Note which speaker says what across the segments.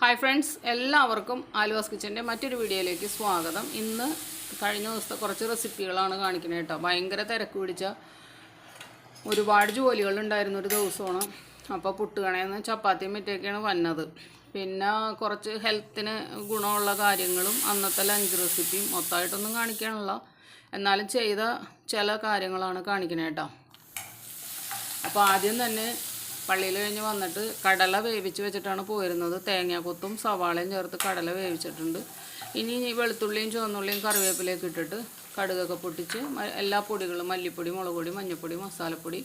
Speaker 1: Hi friends എല്ലാവർക്കും ആലുവാസ് കിച്ചന്റെ മറ്റൊരു വീഡിയോയിലേക്ക് സ്വാഗതം. ഇന്ന് കഴിഞ്ഞ ദിവസത്തെ കുറച്ച് റെസിപ്പികളാണ് കാണിക്കുന്നത് കേട്ടോ. ഭയങ്കര തിരക്ക് പിടിച്ച ഒരുപാട് ജോലികളുണ്ടായിരുന്ന ഒരു ദിവസമാണ്. അപ്പോൾ പുട്ടുകണയെന്ന് ചപ്പാത്തിയും മറ്റൊക്കെയാണ് വന്നത്. പിന്നെ കുറച്ച് ഹെൽത്തിന് ഗുണമുള്ള കാര്യങ്ങളും അന്നത്തെ ലഞ്ച് റെസിപ്പിയും മൊത്തമായിട്ടൊന്നും കാണിക്കാനുള്ള എന്നാലും ചെയ്ത ചില കാര്യങ്ങളാണ് കാണിക്കുന്നത് കേട്ടോ. അപ്പോൾ ആദ്യം തന്നെ പള്ളിയിൽ കഴിഞ്ഞ് വന്നിട്ട് കടല വേവിച്ച് വെച്ചിട്ടാണ് പോയിരുന്നത്. തേങ്ങാക്കൊത്തും സവാളയും ചേർത്ത് കടല വേവിച്ചിട്ടുണ്ട്. ഇനി വെളുത്തുള്ളിയും ചുവന്നുള്ളിയും കറിവേപ്പിലേക്ക് ഇട്ടിട്ട് കടുകൊക്കെ പൊട്ടിച്ച് എല്ലാ പൊടികളും മല്ലിപ്പൊടി മുളക് പൊടി മഞ്ഞൾപ്പൊടി മസാലപ്പൊടി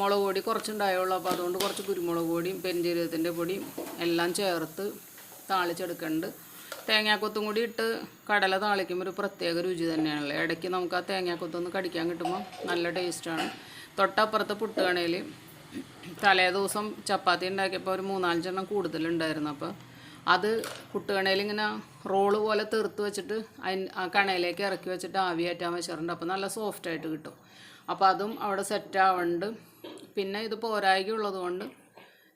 Speaker 1: മുളക് പൊടി കുറച്ചുണ്ടായുള്ളൂ. അപ്പോൾ അതുകൊണ്ട് കുറച്ച് കുരുമുളക് പൊടിയും പെരിഞ്ജീരകത്തിന്റെ പൊടിയും എല്ലാം ചേർത്ത് താളിച്ചെടുക്കുന്നുണ്ട് തേങ്ങാക്കൊത്തും കൂടി ഇട്ട് കടല താളിക്കുമ്പോൾ ഒരു പ്രത്യേക രുചി തന്നെയാണല്ലോ? ഇടയ്ക്ക് നമുക്ക് ആ തേങ്ങാക്കൊത്തൊന്ന് കടിക്കാൻ കിട്ടുമ്പോൾ നല്ല ടേസ്റ്റാണ്. തൊട്ടപ്പുറത്ത് പുട്ടുകണയിൽ തലേ ദിവസം ചപ്പാത്തി ഉണ്ടാക്കിയപ്പോൾ ഒരു മൂന്നാലഞ്ചെണ്ണം കൂടുതലുണ്ടായിരുന്നു. അപ്പോൾ അത് കുട്ടുകണയിൽ ഇങ്ങനെ റോൾ പോലെ തീർത്ത് വെച്ചിട്ട് അതിന് ആ കണയിലേക്ക് ഇറക്കി വെച്ചിട്ട് ആവിയേറ്റാൻ വെച്ചിട്ടുണ്ട്. അപ്പോൾ നല്ല സോഫ്റ്റ് ആയിട്ട് കിട്ടും. അപ്പോൾ അതും അവിടെ സെറ്റ് ആവുന്നുണ്ട് പിന്നെ ഇത് പോരായ്ക ഉള്ളത് കൊണ്ട്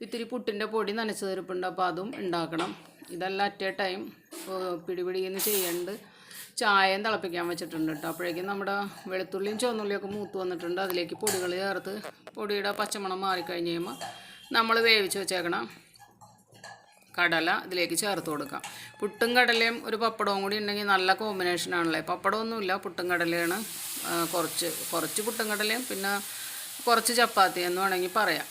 Speaker 1: ഇത്തിരി പുട്ടിന്റെ പൊടി നനച്ച് തരിപ്പുണ്ട്. അപ്പോൾ അതും ഉണ്ടാക്കണം. ഇതെല്ലാം അറ്റ് എ ടൈം പിടിപിടിയെന്ന് ചെയ്യുന്നുണ്ട് ചായയും തിളപ്പിക്കാൻ വെച്ചിട്ടുണ്ട് കേട്ടോ അപ്പോഴേക്കും നമ്മുടെ വെളുത്തുള്ളിയും ചുവന്നുള്ളിയൊക്കെ മൂത്ത് വന്നിട്ടുണ്ട്. അതിലേക്ക് പൊടികൾ ചേർത്ത് പൊടിയുടെ പച്ചമണം മാറിക്കഴിഞ്ഞ് കഴിയുമ്പോൾ നമ്മൾ വേവിച്ച് വെച്ചേക്കണം കടല ഇതിലേക്ക് ചേർത്ത് കൊടുക്കാം. പുട്ടും കടലയും ഒരു പപ്പടവും കൂടി ഉണ്ടെങ്കിൽ നല്ല കോമ്പിനേഷൻ ആണല്ലേ? പപ്പടമൊന്നുമില്ല പുട്ടും കടലയാണ്. കുറച്ച് കുറച്ച് പുട്ടും കടലയും പിന്നെ കുറച്ച് ചപ്പാത്തി എന്ന് വേണമെങ്കിൽ പറയാം.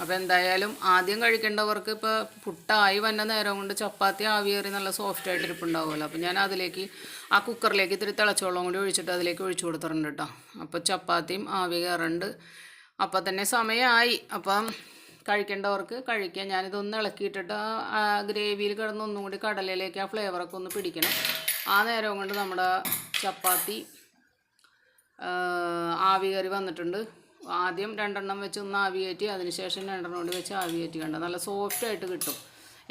Speaker 1: അപ്പോൾ എന്തായാലും ആദ്യം കഴിക്കേണ്ടവർക്ക് ഇപ്പോൾ പുട്ടായി വന്ന നേരം കൊണ്ട് ചപ്പാത്തി ആവിയേറി നല്ല സോഫ്റ്റ് ആയിട്ട് ഇരിപ്പുണ്ടാവുമല്ലോ. അപ്പോൾ ഞാൻ അതിലേക്ക് ആ കുക്കറിലേക്ക് ഇത്തിരി തിളച്ചോളം കൂടി ഒഴിച്ചിട്ട് അതിലേക്ക് ഒഴിച്ചു കൊടുത്തിട്ടുണ്ട് കേട്ടോ അപ്പോൾ ചപ്പാത്തിയും ആവി കയറുണ്ട് അപ്പോൾ തന്നെ സമയമായി അപ്പം കഴിക്കേണ്ടവർക്ക് കഴിക്കാം. ഞാനിതൊന്ന് ഇളക്കിയിട്ടിട്ട് ആ ഗ്രേവിയിൽ കിടന്ന് ഒന്നും കൂടി കടലയിലേക്ക് ആ ഫ്ലേവറൊക്കെ ഒന്ന് പിടിക്കണം. ആ നേരം കൊണ്ട് നമ്മുടെ ചപ്പാത്തി ആവി കയറി വന്നിട്ടുണ്ട്. ആദ്യം രണ്ടെണ്ണം വെച്ച് ഒന്ന് ആവിയേറ്റി അതിനുശേഷം രണ്ടെണ്ണം കൊണ്ട് വെച്ച് ആവിയേറ്റി കണ്ട? നല്ല സോഫ്റ്റായിട്ട് കിട്ടും.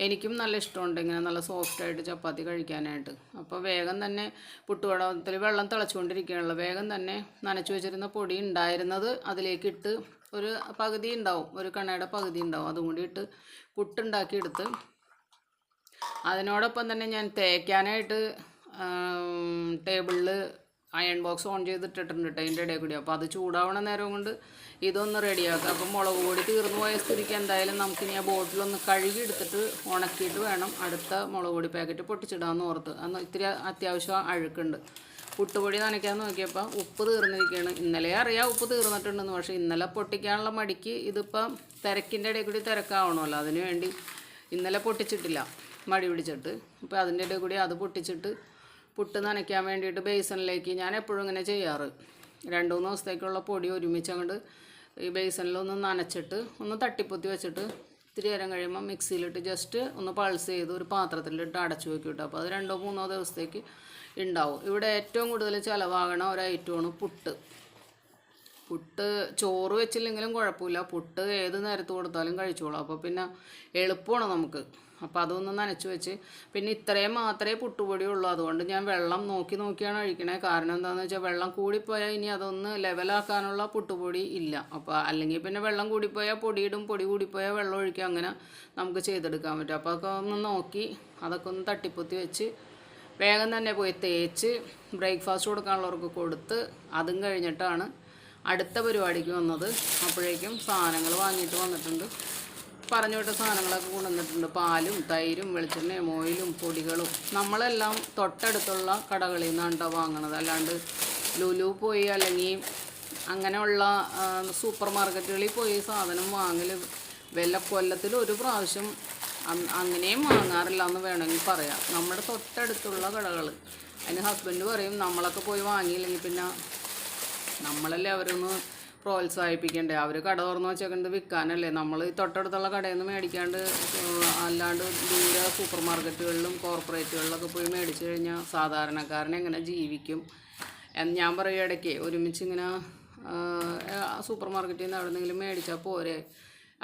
Speaker 1: എനിക്കും നല്ല ഇഷ്ടമുണ്ട് ഇങ്ങനെ നല്ല സോഫ്റ്റായിട്ട് ചപ്പാത്തി കഴിക്കാനായിട്ട്. അപ്പോൾ വേഗം തന്നെ പുട്ടുവടത്തിൽ വെള്ളം തിളച്ചുകൊണ്ടിരിക്കുകയാണല്ലോ. വേഗം തന്നെ നനച്ചു വെച്ചിരുന്ന പൊടി ഉണ്ടായിരുന്നത് അതിലേക്ക് ഇട്ട് ഒരു പകുതി ഉണ്ടാവും. ഒരു കണ്ണയുടെ പകുതി ഉണ്ടാവും. അതും കൂടി ഇട്ട് പുട്ടുണ്ടാക്കിയെടുത്ത് അതിനോടൊപ്പം തന്നെ ഞാൻ തേക്കാനായിട്ട് ടേബിളിൽ അയൺ ബോക്സ് ഓൺ ചെയ്തിട്ടിട്ടുണ്ട് അതിന്റെ ഇടയിൽ കൂടി. അപ്പോൾ അത് ചൂടാവണ നേരം കൊണ്ട് ഇതൊന്ന് റെഡിയാക്കുക അപ്പം മുളക് പൊടി തീർന്നു പോയ സ്ഥിതിക്ക് എന്തായാലും നമുക്കിനി ആ ബോട്ടിലൊന്ന് കഴുകി എടുത്തിട്ട് ഉണക്കിയിട്ട് വേണം അടുത്ത മുളക് പൊടി പാക്കറ്റ് പൊട്ടിച്ചിടാമെന്ന് ഓർത്ത്. അന്ന് ഇത്തിരി അത്യാവശ്യം അഴുക്കുണ്ട്. പുട്ടുപൊടി നനയ്ക്കാൻ നോക്കിയപ്പോൾ ഉപ്പ് തീർന്നിരിക്കുകയാണ് ഇന്നലെ അറിയാം ഉപ്പ് തീർന്നിട്ടുണ്ടെന്ന്. പക്ഷേ ഇന്നലെ പൊട്ടിക്കാനുള്ള മടിക്ക് ഇതിപ്പം തിരക്കിന്റെ ഇടയിൽ കൂടി തിരക്കാവണമല്ലോ. അതിനുവേണ്ടി ഇന്നലെ പൊട്ടിച്ചിട്ടില്ല. മടി പിടിച്ചിട്ട്. അപ്പോൾ അതിന്റെ ഇടയിൽ കൂടി അത് പൊട്ടിച്ചിട്ട് പുട്ട് നനയ്ക്കാൻ വേണ്ടിയിട്ട് ബേസണിലേക്ക് ഞാൻ എപ്പോഴും ഇങ്ങനെ ചെയ്യാറ്. രണ്ട് മൂന്ന് ദിവസത്തേക്കുള്ള പൊടി ഒരുമിച്ച് അങ്ങോട്ട് ഈ ബേസണിലൊന്ന് നനച്ചിട്ട് ഒന്ന് തട്ടിപ്പൊത്തി വെച്ചിട്ട് ഇത്തിരി നേരം കഴിയുമ്പോൾ മിക്സിയിലിട്ട് ജസ്റ്റ് ഒന്ന് പൾസ് ചെയ്ത് ഒരു പാത്രത്തിലിട്ട് അടച്ചു വെക്കും കേട്ടോ അപ്പോൾ അത് രണ്ടോ മൂന്നോ ദിവസത്തേക്ക് ഉണ്ടാവും. ഇവിടെ ഏറ്റവും കൂടുതൽ ചിലവാകണ ഒരു ഐറ്റമാണ് പുട്ട്. പുട്ട് ചോറ് വെച്ചില്ലെങ്കിലും കുഴപ്പമില്ല. പുട്ട് ഏത് നേരത്ത് കൊടുത്താലും കഴിച്ചോളാം. അപ്പോൾ പിന്നെ എളുപ്പമാണ് നമുക്ക്. അപ്പോൾ അതൊന്ന് നനച്ചു വെച്ച്. പിന്നെ ഇത്രയും മാത്രമേ പുട്ടുപൊടി ഉള്ളൂ. അതുകൊണ്ട് ഞാൻ വെള്ളം നോക്കി നോക്കിയാണ് കഴിക്കണേ കാരണം എന്താണെന്ന് വെച്ചാൽ വെള്ളം കൂടിപ്പോയാൽ ഇനി അതൊന്ന് ലെവലാക്കാനുള്ള പുട്ടുപൊടി ഇല്ല. അപ്പോൾ അല്ലെങ്കിൽ പിന്നെ വെള്ളം കൂടിപ്പോയാൽ പൊടിയിടും പൊടി കൂടിപ്പോയാൽ വെള്ളം ഒഴിക്കുക അങ്ങനെ നമുക്ക് ചെയ്തെടുക്കാൻ പറ്റും. അപ്പോൾ അതൊക്കെ ഒന്ന് നോക്കി അതൊക്കെ ഒന്ന് തട്ടിപ്പൊത്തി വെച്ച് വേഗം തന്നെ പോയി തേച്ച് ബ്രേക്ക്ഫാസ്റ്റ് കൊടുക്കാനുള്ളവർക്ക് കൊടുത്ത് അതും കഴിഞ്ഞിട്ടാണ് അടുത്ത പരിപാടിക്ക് വന്നത്. അപ്പോഴേക്കും സാധനങ്ങൾ വാങ്ങിയിട്ട് വന്നിട്ടുണ്ട്. പറഞ്ഞു വിട്ട സാധനങ്ങളൊക്കെ കൊണ്ടുവന്നിട്ടുണ്ട്. പാലും തൈരും വെളിച്ചെണ്ണയും ഓയിലും പൊടികളും. നമ്മളെല്ലാം തൊട്ടടുത്തുള്ള കടകളിൽ നിന്നാണ് കേട്ടോ വാങ്ങണത്. അല്ലാണ്ട് ലുലു പോയി അല്ലെങ്കിൽ അങ്ങനെയുള്ള സൂപ്പർ മാർക്കറ്റുകളിൽ പോയി സാധനം വാങ്ങൽ വില കൊല്ലത്തിൽ ഒരു പ്രാവശ്യം അങ്ങനെയും വാങ്ങാറില്ല എന്ന് വേണമെങ്കിൽ പറയാം. നമ്മുടെ തൊട്ടടുത്തുള്ള കടകൾ അതിന് ഹസ്ബൻഡ് പറയും നമ്മളൊക്കെ പോയി വാങ്ങിയില്ലെങ്കിൽ പിന്നെ നമ്മളല്ലേ അവരൊന്ന് പ്രോത്സാഹിപ്പിക്കണ്ടേ? അവർ കട തുറന്ന് വെച്ചേക്കുന്നത് വിൽക്കാനല്ലേ നമ്മൾ ഈ തൊട്ടടുത്തുള്ള കടയിൽ നിന്ന് മേടിക്കാണ്ട് അല്ലാണ്ട് ദൂരെ സൂപ്പർ മാർക്കറ്റുകളിലും കോർപ്പറേറ്റുകളിലൊക്കെ പോയി മേടിച്ചു കഴിഞ്ഞാൽ സാധാരണക്കാരൻ എങ്ങനെ ജീവിക്കും? എന്ന് ഞാൻ പറയും ഇടയ്ക്ക്. ഒരുമിച്ച് ഇങ്ങനെ സൂപ്പർ മാർക്കറ്റിൽ നിന്ന് എവിടെന്നെങ്കിലും മേടിച്ചാൽ പോരെ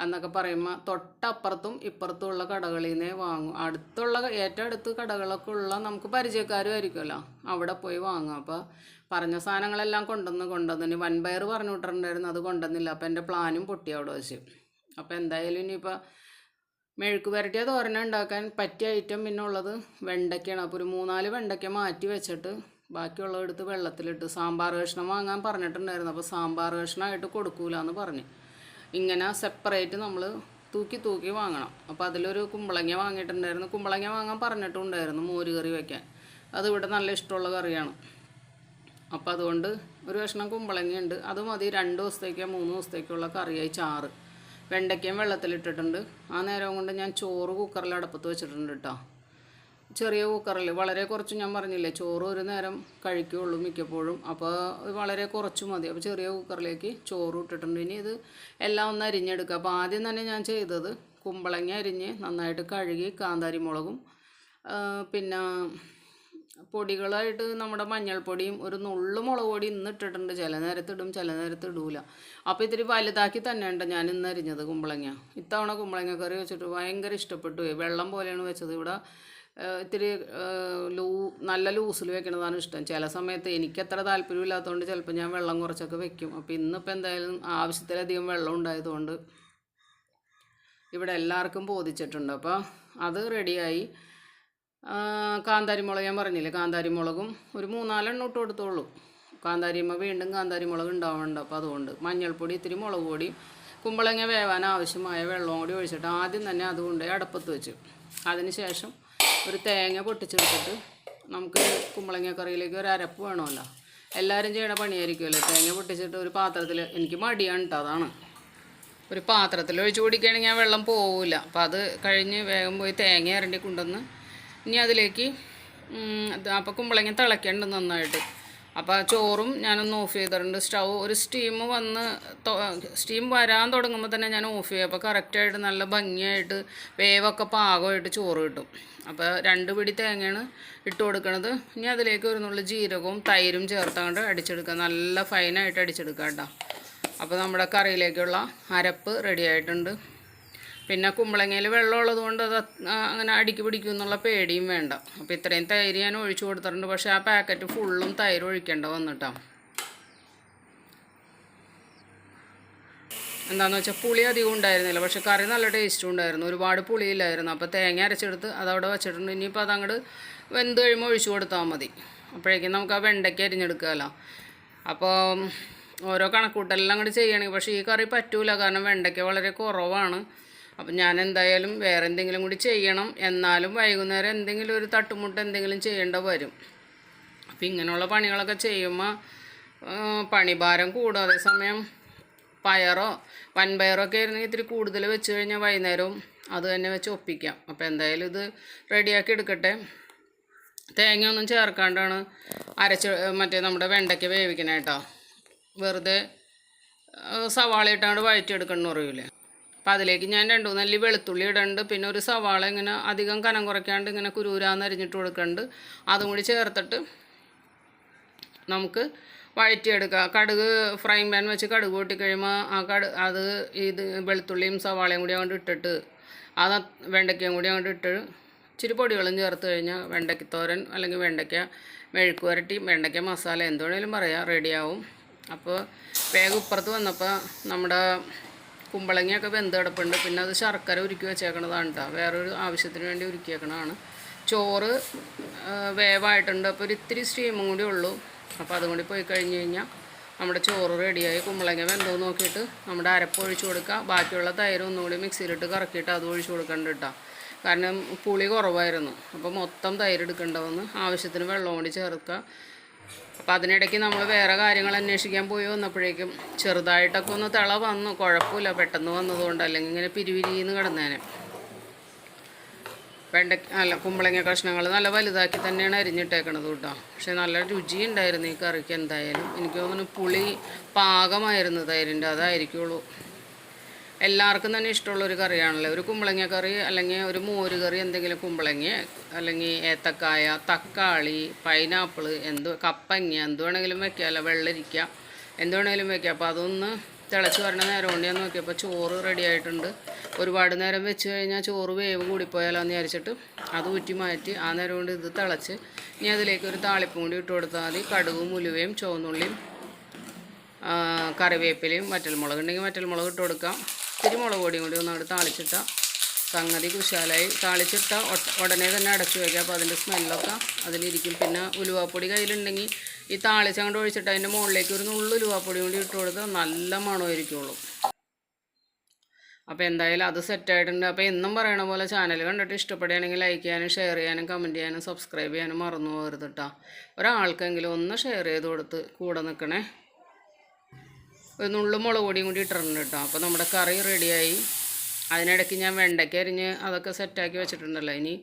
Speaker 1: എന്നൊക്കെ പറയുമ്പോൾ തൊട്ടപ്പുറത്തും ഇപ്പുറത്തും ഉള്ള കടകളിൽ നിന്നേ വാങ്ങും. അടുത്തുള്ള ഏറ്റവും അടുത്ത് കടകളൊക്കെ ഉള്ള നമുക്ക് പരിചയക്കാരും ആയിരിക്കുമല്ലോ അവിടെ പോയി വാങ്ങും. അപ്പോൾ പറഞ്ഞ സാധനങ്ങളെല്ലാം കൊണ്ടുവന്ന് കൊണ്ടുവന്നു വൻപയർ പറഞ്ഞു വിട്ടിട്ടുണ്ടായിരുന്നു അത് കൊണ്ടുവന്നില്ല. അപ്പോൾ എന്റെ പ്ലാനും പൊട്ടി അവിടെ വെച്ച്. അപ്പോൾ എന്തായാലും ഇനിയിപ്പോൾ മെഴുക്ക് പുരട്ടിയ തോരന ഉണ്ടാക്കാൻ പറ്റിയ ഐറ്റം പിന്നെ ഉള്ളത് വെണ്ടയ്ക്കാണ്. അപ്പോൾ ഒരു മൂന്നാൽ വെണ്ടയ്ക്ക മാറ്റി വെച്ചിട്ട് ബാക്കിയുള്ളത് എടുത്ത് വെള്ളത്തിലിട്ട് സാമ്പാർ കഷ്ണം വാങ്ങാൻ പറഞ്ഞിട്ടുണ്ടായിരുന്നു. അപ്പോൾ സാമ്പാർ കഷ്ണമായിട്ട് കൊടുക്കൂല എന്ന് പറഞ്ഞ്. ഇങ്ങനെ സെപ്പറേറ്റ് നമ്മൾ തൂക്കി തൂക്കി വാങ്ങണം. അപ്പോൾ അതിലൊരു കുമ്പളങ്ങ വാങ്ങിയിട്ടുണ്ടായിരുന്നു. കുമ്പളങ്ങ വാങ്ങാൻ പറഞ്ഞിട്ടുണ്ടായിരുന്നു മോര് കറി വയ്ക്കാൻ അത് ഇവിടെ നല്ല ഇഷ്ടമുള്ള കറിയാണ്. അപ്പോൾ അതുകൊണ്ട് ഒരു കഷ്ണം കുമ്പളങ്ങയുണ്ട്. അത് മതി രണ്ട് ദിവസത്തേക്കോ മൂന്ന് ദിവസത്തേക്കുള്ള കറിയായി ചാറ്. വെണ്ടയ്ക്കയും വെള്ളത്തിലിട്ടിട്ടുണ്ട് ആ നേരം കൊണ്ട് ഞാൻ ചോറ് കുക്കറിൽ അടുപ്പത്ത് വെച്ചിട്ടുണ്ട് കേട്ടോ ചെറിയ കുക്കറിൽ വളരെ കുറച്ച് ഞാൻ പറഞ്ഞില്ലേ ചോറ് ഒരു നേരം കഴിക്കുകയുള്ളൂ മിക്കപ്പോഴും. അപ്പോൾ വളരെ കുറച്ച് മതി. അപ്പോൾ ചെറിയ കുക്കറിലേക്ക് ചോറ് ഇട്ടിട്ടുണ്ട്. ഇനി ഇത് എല്ലാം ഒന്ന് അരിഞ്ഞെടുക്കുക അപ്പോൾ ആദ്യം തന്നെ ഞാൻ ചെയ്തത് കുമ്പളങ്ങ അരിഞ്ഞ് നന്നായിട്ട് കഴുകി കാന്താരി മുളകും പിന്നെ പൊടികളായിട്ട് നമ്മുടെ മഞ്ഞൾപ്പൊടിയും ഒരു നുള്ളു മുളക് പൊടി ഇന്ന് ഇട്ടിട്ടുണ്ട്. ചില നേരത്ത് ഇടും ചില നേരത്ത് ഇടൂല. അപ്പോൾ ഇത്തിരി വലുതാക്കി തന്നെയുണ്ട് ഞാൻ ഇന്ന് അരിഞ്ഞത് കുമ്പളങ്ങ. ഇത്തവണ കുമ്പളങ്ങ കറി വെച്ചിട്ട് ഭയങ്കര ഇഷ്ടപ്പെട്ടു. വെള്ളം പോലെയാണ് വെച്ചത്. ഇവിടെ ഇത്തിരി ലൂ നല്ല ലൂസിൽ വെക്കുന്നതാണ് ഇഷ്ടം. ചില സമയത്ത് എനിക്കത്ര താല്പര്യമില്ലാത്തതുകൊണ്ട് ചിലപ്പോൾ ഞാൻ വെള്ളം കുറച്ചൊക്കെ വെക്കും. അപ്പോൾ ഇന്നിപ്പോൾ എന്തായാലും ആവശ്യത്തിലധികം വെള്ളം ഉണ്ടായതുകൊണ്ട് ഇവിടെ എല്ലാവർക്കും ബോധിച്ചിട്ടുണ്ട്. അപ്പോൾ അത് റെഡിയായി ആ, കാന്താരിമുളക് ഞാൻ പറഞ്ഞില്ലേ കാന്താരി മുളകും ഒരു മൂന്നാലെണ്ണം ഇട്ട് കൊടുത്തോളൂ. കാന്താരിമ്മ വീണ്ടും കാന്താരി മുളക് ഉണ്ടാവുന്നുണ്ട് അപ്പോൾ അതുകൊണ്ട് മഞ്ഞൾപ്പൊടി ഇത്തിരി മുളക് പൊടി കുമ്പളങ്ങ വേവാൻ ആവശ്യമായ വെള്ളവും കൂടി ഒഴിച്ചിട്ട് ആദ്യം തന്നെ അതുകൊണ്ട് അടപ്പത്ത് വെച്ച്. അതിന് ശേഷം ഒരു തേങ്ങ പൊട്ടിച്ചെടുത്തിട്ട് നമുക്ക് കുമ്പളങ്ങ കറിയിലേക്ക് ഒരു അരപ്പ് വേണമല്ലോ. എല്ലാവരും ചെയ്യണ പണിയായിരിക്കുമല്ലോ. തേങ്ങ പൊട്ടിച്ചിട്ട് ഒരു പാത്രത്തിൽ എനിക്ക് മടിയാണ് കേട്ടോ അതാണ്. ഒരു പാത്രത്തിൽ ഒഴിച്ച് കുടിക്കുകയാണെങ്കിൽ ആ വെള്ളം പോവില്ല അപ്പോൾ അത് കഴിഞ്ഞ് വേഗം പോയി തേങ്ങ ഇരണ്ടി കൊണ്ടുവന്ന് ഇനി അതിലേക്ക് അപ്പോൾ കുമ്പളങ്ങ തിളയ്ക്കേണ്ട നന്നായിട്ട്. അപ്പോൾ ചോറും ഞാനൊന്ന് ഓഫ് ചെയ്തിട്ടുണ്ട്. സ്റ്റൗ ഒരു സ്റ്റീം വന്ന് സ്റ്റീം വരാൻ തുടങ്ങുമ്പോൾ തന്നെ ഞാൻ ഓഫ് ചെയ്യും. അപ്പോൾ കറക്റ്റായിട്ട് നല്ല ഭംഗിയായിട്ട് വേവൊക്കെ പാകമായിട്ട് ചോറ് കിട്ടും. അപ്പോൾ രണ്ട് പിടി തേങ്ങയാണ് ഇട്ട് കൊടുക്കണത്. ഇനി അതിലേക്ക് ഒരു നുള്ളു ജീരകവും തൈരും ചേർത്താണ്ട് അടിച്ചെടുക്കുക നല്ല ഫൈനായിട്ട് അടിച്ചെടുക്കാം കേട്ടോ. അപ്പോൾ നമ്മുടെ കറിയിലേക്കുള്ള അരപ്പ് റെഡി ആയിട്ടുണ്ട്. പിന്നെ കുമ്പളങ്ങയിൽ വെള്ളമുള്ളത് കൊണ്ട് അത് അങ്ങനെ അടുക്കി പിടിക്കും എന്നുള്ള പേടിയും വേണ്ട. അപ്പോൾ ഇത്രയും തൈര് ഞാൻ ഒഴിച്ചു കൊടുത്തിട്ടുണ്ട്. പക്ഷേ ആ പാക്കറ്റ് ഫുള്ളും തൈര് ഒഴിക്കേണ്ട വന്നിട്ടാ. എന്താണെന്ന് വെച്ചാൽ പുളി അധികം ഉണ്ടായിരുന്നില്ല. പക്ഷെ കറി നല്ല ടേസ്റ്റും ഉണ്ടായിരുന്നു. ഒരുപാട് പുളിയില്ലായിരുന്നു. അപ്പോൾ തേങ്ങ അരച്ചെടുത്ത് അതവിടെ വെച്ചിട്ടുണ്ട്. ഇനിയിപ്പോൾ അതങ്ങോട്ട് വെന്ത് കഴിയുമ്പോൾ ഒഴിച്ചു കൊടുത്താൽ മതി. അപ്പോഴേക്കും നമുക്ക് ആ വെണ്ടയ്ക്ക് അരിഞ്ഞെടുക്കാമല്ലോ അപ്പോൾ ഓരോ കണക്കൂട്ടലെല്ലാം അങ്ങോട്ട് ചെയ്യണമെങ്കിൽ പക്ഷേ ഈ കറി പറ്റൂല. കാരണം വെണ്ടയ്ക്ക വളരെ കുറവാണ്. അപ്പം ഞാൻ എന്തായാലും വേറെ എന്തെങ്കിലും കൂടി ചെയ്യണം. എന്നാലും വൈകുന്നേരം എന്തെങ്കിലും ഒരു തട്ടുമുട്ട് എന്തെങ്കിലും ചെയ്യേണ്ട വരും. അപ്പം ഇങ്ങനെയുള്ള പണികളൊക്കെ ചെയ്യുമ്പോൾ പണിഭാരം കൂടും. അതേസമയം പയറോ വൻപയറോ ഒക്കെ ആയിരുന്നെങ്കിൽ ഇത്തിരി കൂടുതൽ വെച്ച് കഴിഞ്ഞാൽ വൈകുന്നേരവും അത് തന്നെ വെച്ച് ഒപ്പിക്കാം. അപ്പോൾ എന്തായാലും ഇത് റെഡിയാക്കി എടുക്കട്ടെ. തേങ്ങ ഒന്നും ചേർക്കാണ്ടാണ് അരച്ച് മറ്റേ നമ്മുടെ വെണ്ടയ്ക്ക് വേവിക്കണേട്ടോ വെറുതെ സവാള ഇട്ടാണ്ട് വഴറ്റിയെടുക്കണം പറയൂലേ. അപ്പം അതിലേക്ക് ഞാൻ രണ്ട് മൂന്ന് അല്ലി വെളുത്തുള്ളി ഇടുന്നുണ്ട് പിന്നെ ഒരു സവാള ഇങ്ങനെ അധികം കനം കുറയ്ക്കാണ്ട് ഇങ്ങനെ കുരൂരാന്ന് അരിഞ്ഞിട്ട് കൊടുക്കുന്നുണ്ട് അതും കൂടി ചേർത്തിട്ട് നമുക്ക് വഴറ്റിയെടുക്കുക കടുക് ഫ്രൈ പാൻ വെച്ച് കടുക് പൊട്ടി കഴിയുമ്പോൾ ആ കടു അത് ഇത് വെളുത്തുള്ളിയും സവാളയും കൂടി അങ്ങോട്ട് ഇട്ടിട്ട് അത് വെണ്ടയ്ക്കയും കൂടി അങ്ങോട്ട് ഇട്ട് ഇച്ചിരി പൊടികളും ചേർത്ത് കഴിഞ്ഞാൽ വെണ്ടയ്ക്കത്തോരൻ അല്ലെങ്കിൽ വെണ്ടയ്ക്ക മെഴുക്ക് വരട്ടി വെണ്ടയ്ക്ക മസാല എന്ത് വേണേലും പറയാം റെഡിയാവും അപ്പോൾ വേഗം ഇപ്പുറത്ത് വന്നപ്പോൾ നമ്മുടെ കുമ്പളങ്ങയൊക്കെ വെന്ത് കിടപ്പുണ്ട്. പിന്നെ അത് ശർക്കര ഉരുക്കി വെച്ചേക്കണതാണ് കേട്ടോ വേറൊരു ആവശ്യത്തിന് വേണ്ടി ഉരുക്കിയേക്കണതാണ്. ചോറ് വേവായിട്ടുണ്ട്. അപ്പോൾ ഒരു ഇത്തിരി സ്റ്റീമും കൂടി ഉള്ളൂ. അപ്പോൾ അതും കൂടി പോയി കഴിഞ്ഞ് കഴിഞ്ഞാൽ നമ്മുടെ ചോറ് റെഡിയായി. കുമ്പളങ്ങ വെന്തോ നോക്കിയിട്ട് നമ്മുടെ അരപ്പ് ഒഴിച്ച് കൊടുക്കുക ബാക്കിയുള്ള തൈര് ഒന്നുകൂടി മിക്സിയിലിട്ട് കറക്കിയിട്ട് അത് ഒഴിച്ചു കൊടുക്കണ്ട കേട്ടോ കാരണം പുളി കുറവായിരുന്നു. അപ്പോൾ മൊത്തം തൈര് എടുക്കേണ്ടതെന്ന് ആവശ്യത്തിന് വെള്ളം കൂടി ചേർക്കുക അപ്പോൾ അതിനിടയ്ക്ക് നമ്മൾ വേറെ കാര്യങ്ങൾ അന്വേഷിക്കാൻ പോയി വന്നപ്പോഴേക്കും ചെറുതായിട്ടൊക്കെ ഒന്ന് തിള വന്നു. കുഴപ്പമില്ല. പെട്ടെന്ന് വന്നതുകൊണ്ട് അല്ലെങ്കിൽ ഇങ്ങനെ പിരിവിരിന്ന് കിടന്നേനെ. വെണ്ട അല്ല കുമ്പളങ്ങ കഷ്ണങ്ങൾ നല്ല വലുതാക്കി തന്നെയാണ് അരിഞ്ഞിട്ടേക്കണത് കേട്ടോ. പക്ഷേ നല്ല രുചി ഉണ്ടായിരുന്നു ഈ കറിക്ക് എന്തായാലും. എനിക്ക് തോന്നുന്നു പുളി പാകമായിരുന്നു തൈരിന്റെ. അതായിരിക്കുള്ളൂ. എല്ലാവർക്കും തന്നെ ഇഷ്ടമുള്ള ഒരു കറിയാണല്ലോ? ഒരു കുമ്പളങ്ങ കറി അല്ലെങ്കിൽ ഒരു മോര് കറി എന്തെങ്കിലും കുമ്പളങ്ങ അല്ലെങ്കിൽ ഏത്തക്കായ തക്കാളി പൈനാപ്പിൾ എന്ത് കപ്പങ്ങ എന്ത് വേണമെങ്കിലും വെക്കാമല്ലോ വെള്ളരിക്ക എന്ത് വേണമെങ്കിലും വെക്കാം. അപ്പോൾ അതൊന്ന് തിളച്ച് വരണ നേരം കൊണ്ട് ഞാൻ നോക്കിയപ്പോൾ ചോറ് റെഡി ആയിട്ടുണ്ട്. ഒരുപാട് നേരം വെച്ച് കഴിഞ്ഞാൽ ചോറ് വേവ് കൂടിപ്പോയാലോ എന്ന് വിചാരിച്ചിട്ട് അത് ഊറ്റി മാറ്റി ആ നേരം കൊണ്ട് ഇത് തിളച്ച് ഇനി അതിലേക്ക് ഒരു താളിപ്പും കൂടി ഇട്ട് കൊടുത്താൽ മതി. കടുകും ഉലുവയും ചുവന്നുള്ളിയും കറിവേപ്പിലയും വറ്റൽമുളക് ഉണ്ടെങ്കിൽ വറ്റൽമുളക് ഇട്ട് കൊടുക്കാം. ഇത്തിരി മുളക് പൊടിയും കൂടി ഒന്ന് താളിച്ചിട്ട സംഗതി കുശാലായി. താളിച്ചിട്ട ഉടനെ തന്നെ അടച്ചു വയ്ക്കുക അപ്പോൾ അതിന്റെ സ്മെല്ലൊക്കെ അതിലിരിക്കും. പിന്നെ ഉലുവാപ്പൊടി കയ്യിലുണ്ടെങ്കിൽ ഈ താളിച്ച കൊണ്ട് ഒഴിച്ചിട്ട് അതിന്റെ മുകളിലേക്ക് ഒരു നുള്ളു ഉലുവാപ്പൊടി കൂടി ഇട്ട് കൊടുത്താൽ നല്ല മണമായിരിക്കുള്ളൂ. അപ്പോൾ എന്തായാലും അത് സെറ്റായിട്ടുണ്ട് അപ്പോൾ എന്നും പറയണ പോലെ ചാനൽ കണ്ടിട്ട് ഇഷ്ടപ്പെടുകയാണെങ്കിൽ ലൈക്ക് ചെയ്യാനും ഷെയർ ചെയ്യാനും കമന്റ് ചെയ്യാനും സബ്സ്ക്രൈബ് ചെയ്യാനും മറന്നു പോകരുത് കേട്ടോ ഒരാൾക്കെങ്കിലും ഒന്ന് ഷെയർ ചെയ്ത് കൊടുത്ത് കൂടെ നിൽക്കണേ ഒരു നുള്ളു മുളക് പൊടിയും കൂടി ഇട്ടിട്ടുണ്ട് കേട്ടോ. അപ്പോൾ നമ്മുടെ കറി റെഡിയായി. അതിനിടയ്ക്ക് ഞാൻ വെണ്ടയ്ക്ക അരിഞ്ഞ് അതൊക്കെ സെറ്റാക്കി വെച്ചിട്ടുണ്ടല്ലോ. ഇനി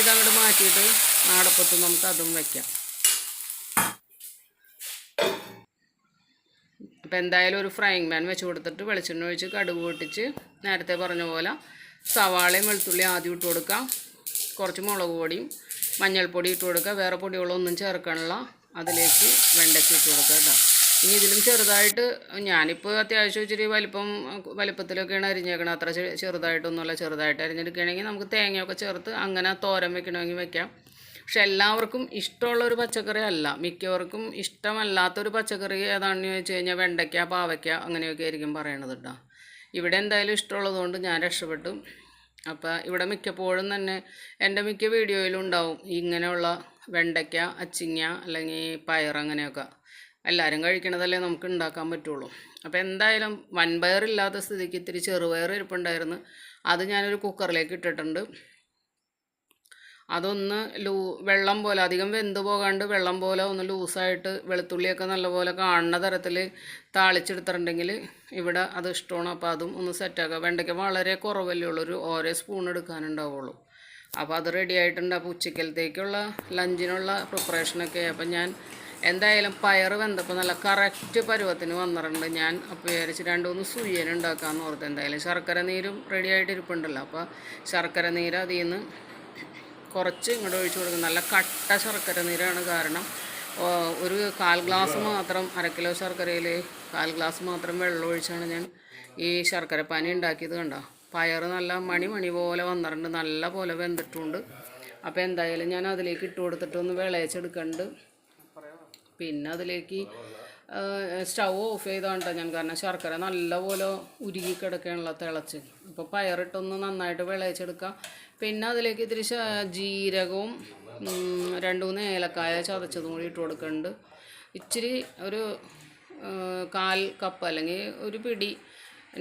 Speaker 1: ഇതങ്ങോട്ട് മാറ്റിയിട്ട് നാടപ്പത്ത് നമുക്ക് അതും വയ്ക്കാം അപ്പോൾ എന്തായാലും ഒരു ഫ്രൈങ് പാൻ വെച്ച് കൊടുത്തിട്ട് വെളിച്ചെണ്ണ ഒഴിച്ച് കടുക് പൊട്ടിച്ച് നേരത്തെ പറഞ്ഞ പോലെ സവാളയും വെളുത്തുള്ളി ആദ്യം ഇട്ട് കൊടുക്കാം. കുറച്ച് മുളക് പൊടിയും മഞ്ഞൾപ്പൊടി ഇട്ട് കൊടുക്കുക വേറെ പൊടികളൊന്നും ചേർക്കാനുള്ള അതിലേക്ക് വെണ്ടയ്ക്ക് ഇട്ട് കൊടുക്കുക കേട്ടോ. ഇനി ഇതിലും ചെറുതായിട്ട് ഞാനിപ്പോൾ അത്യാവശ്യം ഇച്ചിരി വലിപ്പം വലിപ്പത്തിലൊക്കെയാണ് അരിഞ്ഞേക്കണത്. അത്ര ചെറുതായിട്ടൊന്നുമല്ല. ചെറുതായിട്ട് അരിഞ്ഞെടുക്കുകയാണെങ്കിൽ നമുക്ക് തേങ്ങയൊക്കെ ചേർത്ത് അങ്ങനെ തോരൻ വെക്കണമെങ്കിൽ വെക്കാം. പക്ഷെ എല്ലാവർക്കും ഇഷ്ടമുള്ള ഒരു പച്ചക്കറി അല്ല. മിക്കവർക്കും ഇഷ്ടമല്ലാത്തൊരു പച്ചക്കറി ഏതാണെന്ന് ചോദിച്ചു കഴിഞ്ഞാൽ വെണ്ടയ്ക്ക പാവയ്ക്ക അങ്ങനെയൊക്കെ ആയിരിക്കും പറയണത് കേട്ടോ. ഇവിടെ എന്തായാലും ഇഷ്ടമുള്ളതുകൊണ്ട് ഞാൻ രക്ഷപ്പെട്ടു. അപ്പോൾ ഇവിടെ മിക്കപ്പോഴും തന്നെ എന്റെ മിക്ക വീഡിയോയിലും ഉണ്ടാവും ഇങ്ങനെയുള്ള വെണ്ടയ്ക്ക അച്ചിങ്ങ അല്ലെങ്കിൽ പയർ അങ്ങനെയൊക്കെ. എല്ലാവരും കഴിക്കണതല്ലേ നമുക്ക് ഉണ്ടാക്കാൻ പറ്റുള്ളൂ. അപ്പോൾ എന്തായാലും വൻപയറില്ലാത്ത സ്ഥിതിക്ക് ഇത്തിരി ചെറുപയർ ഇരിപ്പുണ്ടായിരുന്നു. അത് ഞാനൊരു കുക്കറിലേക്ക് ഇട്ടിട്ടുണ്ട്. അതൊന്ന് ലൂ വെള്ളം പോലെ അധികം വെന്ത് പോകാണ്ട് വെള്ളം പോലെ ഒന്ന് ലൂസായിട്ട് വെളുത്തുള്ളിയൊക്കെ നല്ലപോലെ കാണുന്ന തരത്തിൽ താളിച്ചെടുത്തിട്ടുണ്ടെങ്കിൽ ഇവിടെ അത് ഇഷ്ടമാണ്. അപ്പോൾ അതും ഒന്ന് സെറ്റാക്കുക വെണ്ടയ്ക്ക വളരെ കുറവല്ലേ ഉള്ളൂ. ഒരു ഓരോ സ്പൂൺ എടുക്കാനുണ്ടാവുള്ളൂ. അപ്പോൾ അത് റെഡി ആയിട്ടുണ്ട്. അപ്പോൾ ഉച്ചക്കലത്തേക്കുള്ള ലഞ്ചിനുള്ള പ്രിപ്പറേഷനൊക്കെ അപ്പം ഞാൻ എന്തായാലും പയർ വെന്തപ്പോൾ നല്ല കറക്റ്റ് പരുവത്തിന് വന്നിട്ടുണ്ട്. ഞാൻ അപ്പോൾ വിചാരിച്ച് രണ്ട് മൂന്ന് സുയ്യൻ ഉണ്ടാക്കാമെന്ന് ഓർത്ത് എന്തായാലും ശർക്കര നീരും റെഡി ആയിട്ട് ഇരിപ്പുണ്ടല്ലോ. അപ്പോൾ ശർക്കര നീര് അതിൽ നിന്ന് കുറച്ച് ഇങ്ങോട്ട് ഒഴിച്ചു കൊടുക്കും. നല്ല കട്ട ശർക്കര നീരാണ് കാരണം ഒരു കാൽ ഗ്ലാസ് മാത്രം അര കിലോ ശർക്കരയിൽ കാൽ ഗ്ലാസ് മാത്രം വെള്ളം ഒഴിച്ചാണ് ഞാൻ ഈ ശർക്കര പനി ഉണ്ടാക്കിയത് കണ്ടോ? പയർ നല്ല മണി മണി പോലെ വന്നിട്ടുണ്ട്. നല്ല പോലെ വെന്തിട്ടുണ്ട്. അപ്പോൾ എന്തായാലും ഞാൻ അതിലേക്ക് ഇട്ട് കൊടുത്തിട്ട് ഒന്ന് വിളയിച്ചെടുക്കുന്നുണ്ട് പിന്നെ അതിലേക്ക് സ്റ്റൗ ഓഫ് ചെയ്തോണ്ടാണ് ഞാൻ കാരണം ശർക്കര നല്ലപോലെ ഉരുകി കിടക്കുകയാണല്ലോ തിളച്ച്. അപ്പോൾ പയറിട്ടൊന്ന് നന്നായിട്ട് വിളയിച്ചെടുക്കാം. പിന്നെ അതിലേക്ക് ഇത്തിരി ജീരകവും രണ്ട് മൂന്ന് ഏലക്കായ ചതച്ചതും കൂടി ഇട്ട് കൊടുക്കുന്നുണ്ട് ഇച്ചിരി ഒരു കാൽ കപ്പ് അല്ലെങ്കിൽ ഒരു പിടി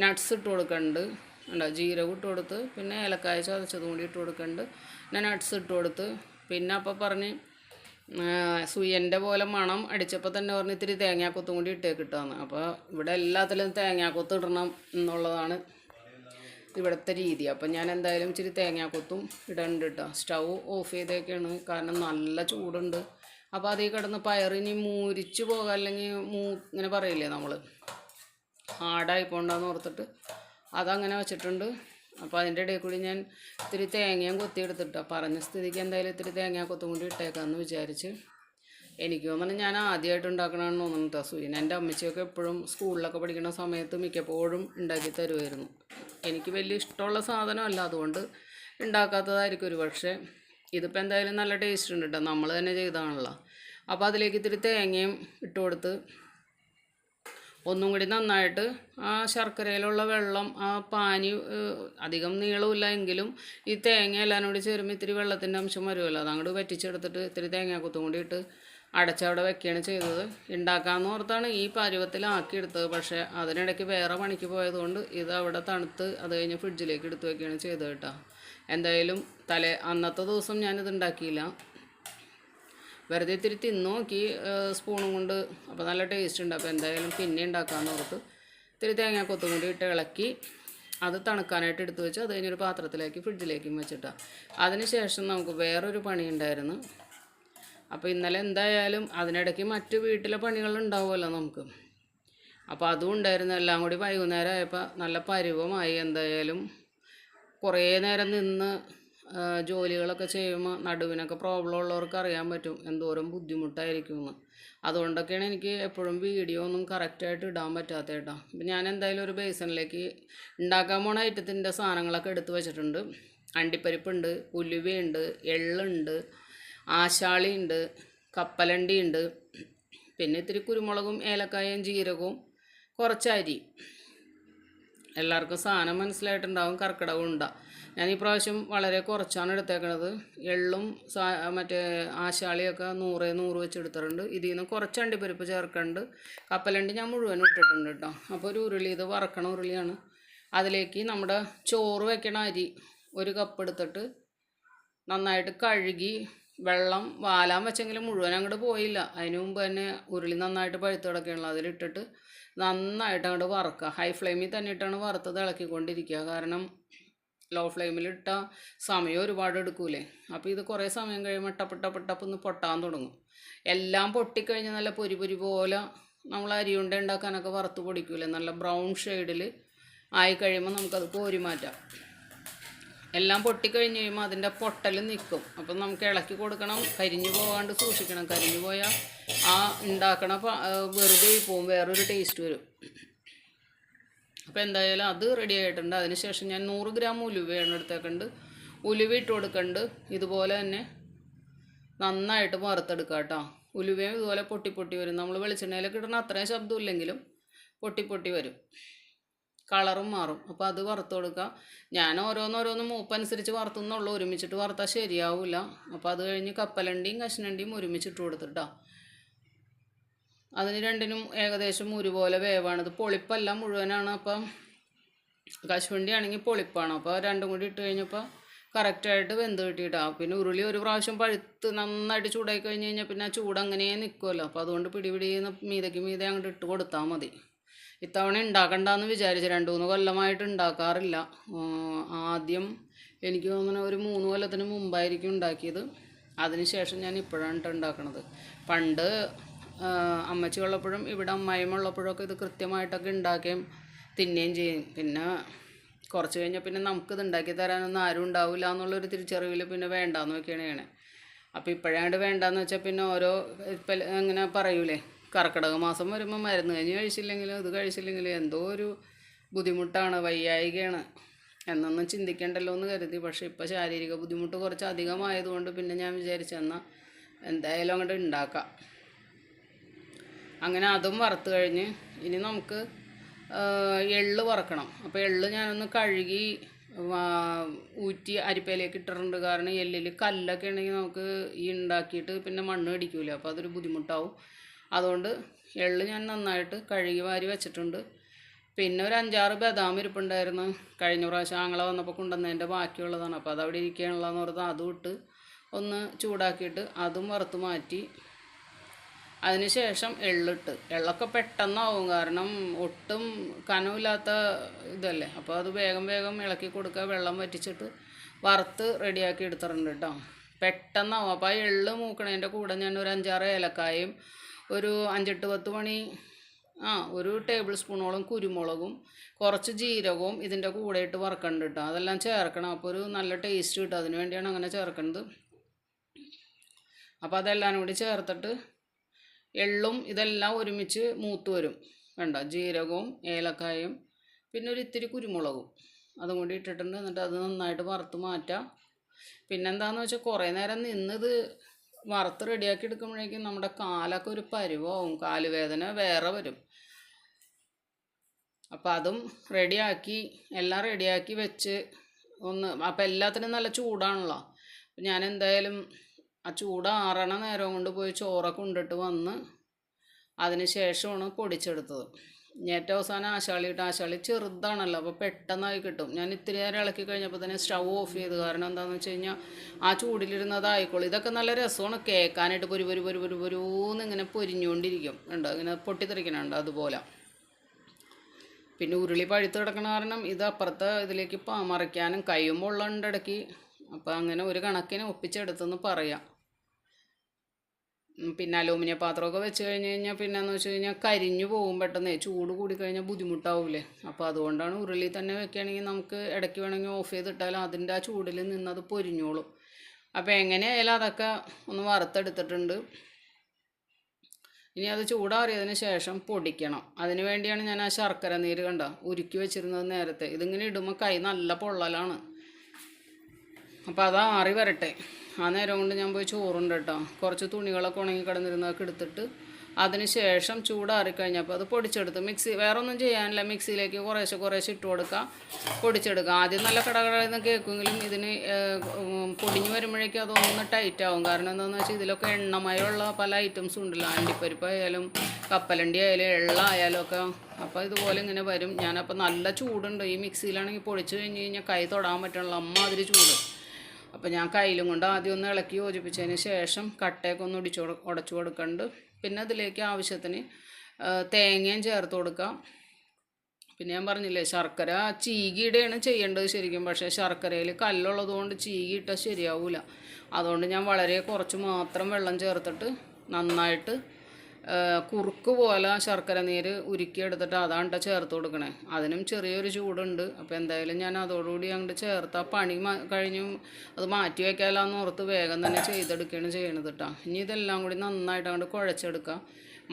Speaker 1: നട്ട്സ് ഇട്ട് കൊടുക്കുന്നുണ്ട് ഉണ്ടോ ജീരകം ഇട്ട് കൊടുത്ത് പിന്നെ ഏലക്കായ ചതച്ചതും കൂടി ഇട്ട് കൊടുക്കുന്നുണ്ട് പിന്നെ നട്ട്സ് ഇട്ട് കൊടുത്ത് പിന്നെ അപ്പോൾ പറഞ്ഞ് സുയന്റെ പോലെ മണം അടിച്ചപ്പോൾ തന്നെ പറഞ്ഞ് ഇത്തിരി തേങ്ങാക്കൊത്തും കൂടി ഇട്ടേക്കിട്ടാന്ന്. അപ്പോൾ ഇവിടെ എല്ലാത്തിലും തേങ്ങാക്കൊത്ത് ഇടണം എന്നുള്ളതാണ് ഇവിടുത്തെ രീതി. അപ്പം ഞാൻ എന്തായാലും ഇച്ചിരി തേങ്ങാക്കൊത്തും ഇടണ്ട് കേട്ടോ സ്റ്റൗ ഓഫ് ചെയ്തേക്കാണ്. കാരണം നല്ല ചൂടുണ്ട്. അപ്പോൾ അതീ കിടന്ന് പയറിനി മൂരിച്ച് പോകാം അല്ലെങ്കിൽ മൂ ഇങ്ങനെ പറയില്ലേ നമ്മൾ ഹാർഡായി പോകണ്ടെന്ന് ഓർത്തിട്ട് അതങ്ങനെ വെച്ചിട്ടുണ്ട്. അപ്പോൾ അതിന്റെ ഇടയിൽ കൂടി ഞാൻ ഇത്തിരി തേങ്ങയും കൊത്തിയെടുത്തിട്ടോ. പറഞ്ഞ സ്ഥിതിക്ക് എന്തായാലും ഇത്തിരി തേങ്ങ കൊത്തും കൂടി ഇട്ടേക്കാമെന്ന് വിചാരിച്ച് എനിക്ക് തോന്നുന്നു ഞാൻ ആദ്യമായിട്ട് ഉണ്ടാക്കണമെന്ന് തോന്നുന്നു സൂര്യൻ. എന്റെ അമ്മച്ചിയൊക്കെ എപ്പോഴും സ്കൂളിലൊക്കെ പഠിക്കുന്ന സമയത്ത് മിക്കപ്പോഴും ഉണ്ടാക്കി തരുമായിരുന്നു എനിക്ക് വലിയ ഇഷ്ടമുള്ള സാധനമല്ല അതുകൊണ്ട് ഉണ്ടാക്കാത്തതായിരിക്കും ഒരു പക്ഷേ. ഇതിപ്പോൾ എന്തായാലും നല്ല ടേസ്റ്റ് ഉണ്ട് കേട്ടോ നമ്മൾ തന്നെ ചെയ്താണല്ലോ. അപ്പോൾ അതിലേക്ക് ഇത്തിരി തേങ്ങയും ഇട്ട് കൊടുത്ത് ഒന്നും കൂടി നന്നായിട്ട് ആ ശർക്കരയിലുള്ള വെള്ളം ആ പാനി അധികം നീളമില്ല എങ്കിലും ഈ തേങ്ങ എല്ലാം കൂടി ചേരുമ്പോൾ ഇത്തിരി വെള്ളത്തിന്റെ അംശം വരുമല്ലോ. അതങ്ങോട്ട് വറ്റിച്ചെടുത്തിട്ട് ഇത്തിരി തേങ്ങാക്കുത്തും കൂടി ഇട്ട് അടച്ചവിടെ വെക്കുകയാണ് ചെയ്തത്. ഉണ്ടാക്കാമെന്ന് ഓർത്താണ് ഈ പരുവത്തിലാക്കിയെടുത്തത്. പക്ഷേ അതിനിടയ്ക്ക് വേറെ പണിക്ക് പോയതുകൊണ്ട് ഇത് അവിടെ തണുത്ത് അത് കഴിഞ്ഞ് ഫ്രിഡ്ജിലേക്ക് എടുത്ത് വെക്കുകയാണ് ചെയ്തത് കേട്ടോ. എന്തായാലും തലേ അന്നത്തെ ദിവസം ഞാനിത് ഉണ്ടാക്കിയില്ല വെറുതെ ഇത്തിരി തിന്നു നോക്കി സ്പൂണും കൊണ്ട്. അപ്പോൾ നല്ല ടേസ്റ്റ് ഉണ്ട്. അപ്പോൾ എന്തായാലും പിന്നെ ഉണ്ടാക്കാമെന്ന് ഓർത്ത് ഇത്തിരി തേങ്ങ കൊത്തും കൂടി ഇട്ട് ഇളക്കി അത് തണുക്കാനായിട്ട് എടുത്തു വെച്ച് അത് കഴിഞ്ഞൊരു പാത്രത്തിലേക്ക് ഫ്രിഡ്ജിലേക്കും വെച്ചിട്ടാണ് അതിന് ശേഷം നമുക്ക് വേറൊരു പണി ഉണ്ടായിരുന്നു. അപ്പോൾ ഇന്നലെ എന്തായാലും അതിനിടയ്ക്ക് മറ്റു വീട്ടിലെ പണികൾ ഉണ്ടാവുമല്ലോ നമുക്ക്. അപ്പോൾ അതും ഉണ്ടായിരുന്നു. എല്ലാം കൂടി വൈകുന്നേരം ആയപ്പോൾ നല്ല പരിവമായി. എന്തായാലും കുറേ നേരം നിന്ന് ജോലികളൊക്കെ ചെയ്യുമ്പോൾ നടുവിനൊക്കെ പ്രോബ്ലം ഉള്ളവർക്ക് അറിയാൻ പറ്റും എന്തോരം ബുദ്ധിമുട്ടായിരിക്കും എന്ന് അതുകൊണ്ടൊക്കെയാണ് എനിക്ക് എപ്പോഴും വീഡിയോ ഒന്നും കറക്റ്റായിട്ട് ഇടാൻ പറ്റാത്ത കേട്ടോ അപ്പം ഞാൻ എന്തായാലും ഒരു ബേസണിലേക്ക് ഉണ്ടാക്കാൻ പോണ ഐറ്റത്തിന്റെ സാധനങ്ങളൊക്കെ എടുത്ത് വെച്ചിട്ടുണ്ട്. അണ്ടിപ്പരിപ്പുണ്ട് ഉലുവയുണ്ട് എള്ളുണ്ട് ആശാളിയുണ്ട് കപ്പലണ്ടിയുണ്ട് പിന്നെ ഇത്തിരി കുരുമുളകും ഏലക്കായും ജീരകവും കുറച്ച് അരി. എല്ലാവർക്കും സാധനം മനസ്സിലായിട്ടുണ്ടാവും കർക്കിടകം ഉണ്ട. ഞാൻ ഈ പ്രാവശ്യം വളരെ കുറച്ചാണ് എടുത്തേക്കണത്. എള്ളും മറ്റേ ആശാളിയൊക്കെ നൂറ് നൂറ് വെച്ച് എടുത്തിട്ടുണ്ട്. ഇതിൽ നിന്ന് കുറച്ച് അണ്ടിപ്പരിപ്പ് ചേർക്കുന്നുണ്ട് കപ്പലണ്ടി ഞാൻ മുഴുവൻ ഇട്ടിട്ടുണ്ട് കേട്ടോ. അപ്പോൾ ഒരു ഉരുളി ഇത് വറക്കണ ഉരുളിയാണ്. അതിലേക്ക് നമ്മുടെ ചോറ് വെക്കണ അരി ഒരു കപ്പ് എടുത്തിട്ട് നന്നായിട്ട് കഴുകി വെള്ളം വാലാൻ വെച്ചെങ്കിലും മുഴുവൻ അങ്ങോട്ട് പോയില്ല. അതിന് മുമ്പ് തന്നെ ഉരുളി നന്നായിട്ട് പഴുത്ത് കിടക്കുകയുള്ളൂ അതിലിട്ടിട്ട് നന്നായിട്ട് അങ്ങോട്ട് വറുക്കുക. ഹൈ ഫ്ലെയിമിൽ തന്നെ ഇട്ടാണ് വറുത്തത് ഇളക്കിക്കൊണ്ടിരിക്കുക. കാരണം ലോ ഫ്ലെയിമിലിട്ട സമയം ഒരുപാട് എടുക്കൂലേ. അപ്പോൾ ഇത് കുറേ സമയം കഴിയുമ്പോൾ ടപ്പ് ടപ്പ് ടപ്പ് ഒന്ന് പൊട്ടാൻ തുടങ്ങും. എല്ലാം പൊട്ടിക്കഴിഞ്ഞാൽ നല്ല പൊരി പൊരി പോലെ നമ്മൾ അരിയുണ്ട ഉണ്ടാക്കാനൊക്കെ വറുത്ത് പൊടിക്കൂലേ. നല്ല ബ്രൗൺ ഷെയ്ഡിൽ ആയി കഴിയുമ്പോൾ നമുക്കത് കോരി മാറ്റാം. എല്ലാം പൊട്ടിക്കഴിഞ്ഞ് കഴിയുമ്പോൾ അതിന്റെ പൊട്ടൽ നിൽക്കും അപ്പം നമുക്ക് ഇളക്കി കൊടുക്കണം കരിഞ്ഞു പോകാണ്ട് സൂക്ഷിക്കണം. കരിഞ്ഞു പോയാൽ ആ ഉണ്ടാക്കണ വെറുതെ പോവും. വേറൊരു ടേസ്റ്റ് വരും. അപ്പോൾ എന്തായാലും അത് റെഡി ആയിട്ടുണ്ട്. അതിനുശേഷം ഞാൻ നൂറ് ഗ്രാം ഉലുവയാണ് എടുത്തേക്കുണ്ട്. ഉലുവ ഇട്ട് കൊടുക്കുന്നുണ്ട് ഇതുപോലെ തന്നെ നന്നായിട്ട് വറുത്തെടുക്കുക കേട്ടോ ഉലുവയും ഇതുപോലെ പൊട്ടി പൊട്ടി വരും. നമ്മൾ വെളിച്ചെണ്ണയിലൊക്കെ ഇടുന്ന അത്രയും ശബ്ദം ഇല്ലെങ്കിലും പൊട്ടി പൊട്ടി വരും. കളറും മാറും. അപ്പോൾ അത് വറുത്ത് കൊടുക്കുക ഞാൻ ഓരോന്നോരോന്ന് മൂപ്പനുസരിച്ച് വറുത്തുന്നുള്ളൂ ഒരുമിച്ചിട്ട് വറുത്താൽ ശരിയാവില്ല അപ്പോൾ അത് കഴിഞ്ഞ് കപ്പലണ്ടിയും കശുനണ്ടിയും ഒരുമിച്ചിട്ട് കൊടുത്തിട്ടാ. അതിന് രണ്ടിനും ഏകദേശം ഒരുപോലെ വേവാണ്. ഇത് പൊളിപ്പല്ല മുഴുവനാണ്. അപ്പം കശുവണ്ടി ആണെങ്കിൽ പൊളിപ്പാണ്. അപ്പോൾ രണ്ടും കൂടി ഇട്ട് കഴിഞ്ഞപ്പോൾ കറക്റ്റായിട്ട് വെന്ത് കിട്ടിയിട്ടാ. പിന്നെ ഉരുളി ഒരു പ്രാവശ്യം പഴുത്ത് നന്നായിട്ട് ചൂടായി കഴിഞ്ഞ് കഴിഞ്ഞാൽ പിന്നെ ആ ചൂട് അങ്ങനെ നിൽക്കുമല്ലോ അപ്പോൾ അതുകൊണ്ട് പിടി പിടിന്ന് മീതയ്ക്ക് മീതെ അങ്ങോട്ട് ഇട്ട് കൊടുത്താൽ മതി. ഇത്തവണ ഉണ്ടാക്കണ്ടെന്ന് വിചാരിച്ചു രണ്ട് മൂന്ന് കൊല്ലമായിട്ട് ഉണ്ടാക്കാറില്ല ആദ്യം എനിക്ക് തോന്നുന്നു ഒരു മൂന്ന് കൊല്ലത്തിന് മുമ്പായിരിക്കും ഉണ്ടാക്കിയത് അതിനുശേഷം ഞാൻ ഇപ്പോഴാണ് ഉണ്ടാക്കണത് പണ്ട് അമ്മച്ചി ഉള്ളപ്പോഴും ഇവിടെ അമ്മായിമ്മ ഉള്ളപ്പോഴൊക്കെ ഇത് കൃത്യമായിട്ടൊക്കെ ഉണ്ടാക്കുകയും തിന്നുകയും ചെയ്യും. പിന്നെ കുറച്ച് കഴിഞ്ഞാൽ പിന്നെ നമുക്കിത് ഉണ്ടാക്കി തരാനൊന്നും ആരും ഉണ്ടാവില്ല എന്നുള്ളൊരു തിരിച്ചറിവിൽ പിന്നെ വേണ്ടാന്ന് വെക്കുകയാണ് ചെയ്യണേ അപ്പോൾ ഇപ്പോഴാണ്ട് വേണ്ടാന്ന് വെച്ചാൽ പിന്നെ ഓരോ ഇപ്പം ഇങ്ങനെ പറയൂലേ കർക്കിടക മാസം വരുമ്പോൾ മരുന്ന് കഴിഞ്ഞ് കഴിച്ചില്ലെങ്കിലും ഇത് കഴിച്ചില്ലെങ്കിലും എന്തോ ഒരു ബുദ്ധിമുട്ടാണ് വയ്യായികയാണ്. എന്നൊന്നും ചിന്തിക്കണ്ടല്ലോ എന്ന് കരുതി. പക്ഷേ ഇപ്പോൾ ശാരീരിക ബുദ്ധിമുട്ട് കുറച്ച് അധികമായതുകൊണ്ട് പിന്നെ ഞാൻ വിചാരിച്ചെന്നാൽ എന്തായാലും അങ്ങോട്ട് ഉണ്ടാക്കാം. അങ്ങനെ അതും വറുത്ത് കഴിഞ്ഞ് ഇനി നമുക്ക് എള്ള് വറക്കണം. അപ്പോൾ എള്ള് ഞാനൊന്ന് കഴുകി ഊറ്റി അരിപ്പയിലേക്ക് ഇട്ടിട്ടുണ്ട്. കാരണം എല്ലിൽ കല്ലൊക്കെ ഉണ്ടെങ്കിൽ നമുക്ക് ഈ ഉണ്ടാക്കിയിട്ട് പിന്നെ മണ്ണ് പിടിക്കൂല അപ്പോൾ അതൊരു ബുദ്ധിമുട്ടാവും. അതുകൊണ്ട് എള്ള് ഞാൻ നന്നായിട്ട് കഴുകി വാരി വെച്ചിട്ടുണ്ട്. പിന്നെ ഒരു അഞ്ചാറ് ബദാം ഇരിപ്പുണ്ടായിരുന്നു. കഴിഞ്ഞ പ്രാവശ്യം ആങ്ങളെ വന്നപ്പോൾ കൊണ്ടുവന്നതിന്റെ ബാക്കിയുള്ളതാണ്. അപ്പോൾ അതവിടെ ഇരിക്കാനുള്ളതെന്ന് പറഞ്ഞാൽ അതും ഇട്ട് ഒന്ന് ചൂടാക്കിയിട്ട് അതും വറുത്ത് മാറ്റി അതിനുശേഷം എള്ളിട്ട്. എള്ളൊക്കെ പെട്ടെന്നാവും. കാരണം ഒട്ടും കനമില്ലാത്ത ഇതല്ലേ? അപ്പോൾ അത് വേഗം വേഗം ഇളക്കി കൊടുക്കുക. വെള്ളം വറ്റിച്ചിട്ട് വറുത്ത് റെഡിയാക്കി എടുത്തിട്ടുണ്ട് കേട്ടോ. പെട്ടെന്നാവും. അപ്പോൾ ആ എള്ള് മൂക്കണതിന്റെ കൂടെ ഞാൻ ഒരു അഞ്ചാറ് ഏലക്കായും ഒരു അഞ്ചെട്ട് പത്ത് മണി ആ ഒരു ടേബിൾ സ്പൂണോളം കുരുമുളകും കുറച്ച് ജീരകവും ഇതിന്റെ കൂടെ ഇട്ട് വറക്കണ്ട് കേട്ടോ. അതെല്ലാം ചേർക്കണം. അപ്പോൾ ഒരു നല്ല ടേസ്റ്റ് കിട്ടും. അതിന് വേണ്ടിയാണ് അങ്ങനെ ചേർക്കുന്നത് അപ്പോൾ അതെല്ലാം കൂടി ചേർത്തിട്ട് എള്ളും ഇതെല്ലാം ഒരുമിച്ച് മൂത്ത് വരും. വേണ്ട ജീരകവും ഏലക്കായും പിന്നെ ഒരു ഇത്തിരി കുരുമുളകും. അതും കൂടി ഇട്ടിട്ടുണ്ട്. എന്നിട്ട് അത് നന്നായിട്ട് വറുത്ത് മാറ്റാം. പിന്നെന്താണെന്ന് വെച്ചാൽ കുറേ നേരം നിന്നത് വറുത്ത് റെഡിയാക്കി എടുക്കുമ്പോഴേക്കും നമ്മുടെ കാലൊക്കെ ഒരു പരുവാവും. കാലുവേദന വേറെ വരും. അപ്പോൾ അതും റെഡിയാക്കി എല്ലാം റെഡിയാക്കി വെച്ച് ഒന്ന് അപ്പോൾ എല്ലാത്തിനും നല്ല ചൂടാണല്ലോ. ഞാൻ എന്തായാലും ആ ചൂട് ആറണ നേരം കൊണ്ട് പോയി ചോറൊക്കെ കൊണ്ടിട്ട് വന്ന് അതിന് ശേഷമാണ് പൊടിച്ചെടുത്തത്. ഏറ്റവും അവസാനം ആശാളി ഇട്ട് ആശാളി ചെറുതാണല്ലോ അപ്പോൾ പെട്ടെന്നായി കിട്ടും. ഞാൻ ഇത്തിരി നേരം ഇളക്കി കഴിഞ്ഞപ്പോൾ തന്നെ സ്റ്റൗ ഓഫ് ചെയ്തു. കാരണം എന്താണെന്ന് വെച്ച് കഴിഞ്ഞാൽ ആ ചൂടിലിരുന്നതായിക്കോളും. ഇതൊക്കെ നല്ല രസമാണ്. കേൾക്കാനായിട്ട് പൊരു പൊരു പൊരു പൊരു പൊരൂന്ന് ഇങ്ങനെ പൊരിഞ്ഞുകൊണ്ടിരിക്കും ഉണ്ട് ഇങ്ങനെ പൊട്ടിത്തെറിക്കണുണ്ട് അതുപോലെ. പിന്നെ ഉരുളി പഴുത്ത് കിടക്കണ കാരണം ഇത് അപ്പുറത്തെ ഇതിലേക്ക് മറിക്കാനും കയ്യും പൊള്ളുണ്ട് ഇടയ്ക്ക് അപ്പോൾ അങ്ങനെ ഒരു കണക്കിന് ഒപ്പിച്ചെടുത്തെന്ന് പറയാം. പിന്നെ അലൂമിനിയം പാത്രമൊക്കെ വെച്ച് കഴിഞ്ഞ് കഴിഞ്ഞാൽ പിന്നെ എന്ന് വെച്ച് കഴിഞ്ഞാൽ കരിഞ്ഞു പോകും പെട്ടെന്ന്. ചൂട് കൂടി കഴിഞ്ഞാൽ ബുദ്ധിമുട്ടാവൂലേ. അപ്പോൾ അതുകൊണ്ടാണ് ഉരുളി തന്നെ വെക്കുകയാണെങ്കിൽ നമുക്ക് ഇടയ്ക്ക് വേണമെങ്കിൽ ഓഫ് ചെയ്തിട്ടാൽ അതിന്റെ ആ ചൂടിൽ നിന്നത് പൊരിഞ്ഞോളും. അപ്പോൾ എങ്ങനെയായാലും അതൊക്കെ ഒന്ന് വറുത്തെടുത്തിട്ടുണ്ട്. ഇനി അത് ചൂടാറിയതിന് ശേഷം പൊടിക്കണം. അതിന് വേണ്ടിയാണ് ഞാൻ ആ ശർക്കര നീര് കണ്ട ഉരുക്കി വെച്ചിരുന്നത് നേരത്തെ. ഇതിങ്ങനെ ഇടുമ്പോൾ കൈ നല്ല പൊള്ളലാണ്. അപ്പോൾ അത് ആറി വരട്ടെ. ആ നേരം കൊണ്ട് ഞാൻ പോയി ചോറുണ്ട് കേട്ടോ. കുറച്ച് തുണികളൊക്കെ ഉണങ്ങി കിടന്നിരുന്നതൊക്കെ എടുത്തിട്ട് അതിന് ശേഷം ചൂടാറിക്കഴിഞ്ഞപ്പോൾ അത് പൊടിച്ചെടുത്ത് മിക്സി വേറെ ഒന്നും ചെയ്യാനില്ല. മിക്സിയിലേക്ക് കുറേശ്ശെ കുറേശ്ശെ ഇട്ട് കൊടുക്കുക പൊടിച്ചെടുക്കുക ആദ്യം നല്ല കടകളെന്ന് കേൾക്കുമെങ്കിലും ഇതിന് പൊടിഞ്ഞു വരുമ്പോഴേക്കും അതൊന്ന് ടൈറ്റ് ആവും. കാരണം എന്താണെന്ന് വെച്ചാൽ ഇതിലൊക്കെ എണ്ണമയമുള്ള പല ഐറ്റംസും ഉണ്ടല്ലോ. അണ്ടിപ്പരിപ്പ് ആയാലും കപ്പലണ്ടി ആയാലും എള്ള ആയാലും ഒക്കെ. അപ്പോൾ ഇതുപോലെ ഇങ്ങനെ വരും. ഞാനപ്പോൾ നല്ല ചൂടുണ്ട്. ഈ മിക്സിയിലാണെങ്കിൽ പൊടിച്ച് കഴിഞ്ഞ് കഴിഞ്ഞാൽ കൈ തൊടാൻ പറ്റണില്ല അമ്മാതിരി ചൂട്. അപ്പോൾ ഞാൻ കയ്യിലും കൊണ്ട് ആദ്യം ഒന്ന് ഇളക്കി യോജിപ്പിച്ചതിന് ശേഷം കട്ടയൊക്കെ ഒന്ന് ഒടിച്ചു ഉടച്ചു കൊടുക്കുന്നുണ്ട് പിന്നെ അതിലേക്ക് ആവശ്യത്തിന് തേങ്ങയും ചേർത്ത് കൊടുക്കാം. പിന്നെ ഞാൻ പറഞ്ഞില്ലേ ശർക്കര ചീകിയിടെയാണ് ചെയ്യേണ്ടത് ശരിക്കും. പക്ഷേ ശർക്കരയിൽ കല്ലുള്ളത് കൊണ്ട് ചീകിയിട്ടാൽ ശരിയാവില്ല അതുകൊണ്ട് ഞാൻ വളരെ കുറച്ച് മാത്രം വെള്ളം ചേർത്തിട്ട് നന്നായിട്ട് കുറുക്ക് പോലെ ശർക്കര നീര് ഉരുക്കിയെടുത്തിട്ട് അതാണ് ട്ടോ ചേർത്ത് കൊടുക്കണേ. അതിനും ചെറിയൊരു ചൂടുണ്ട്. അപ്പോൾ എന്തായാലും ഞാൻ അതോടുകൂടി അങ്ങോട്ട് ചേർത്ത് ആ പണി കഴിഞ്ഞു. അത് മാറ്റി വയ്ക്കാമെന്ന് ഓർത്ത് വേഗം തന്നെ ചെയ്തെടുക്കുകയാണ് ചെയ്യണത് കേട്ടോ ഇനി ഇതെല്ലാം കൂടി നന്നായിട്ട് അങ്ങോട്ട് കുഴച്ചെടുക്കുക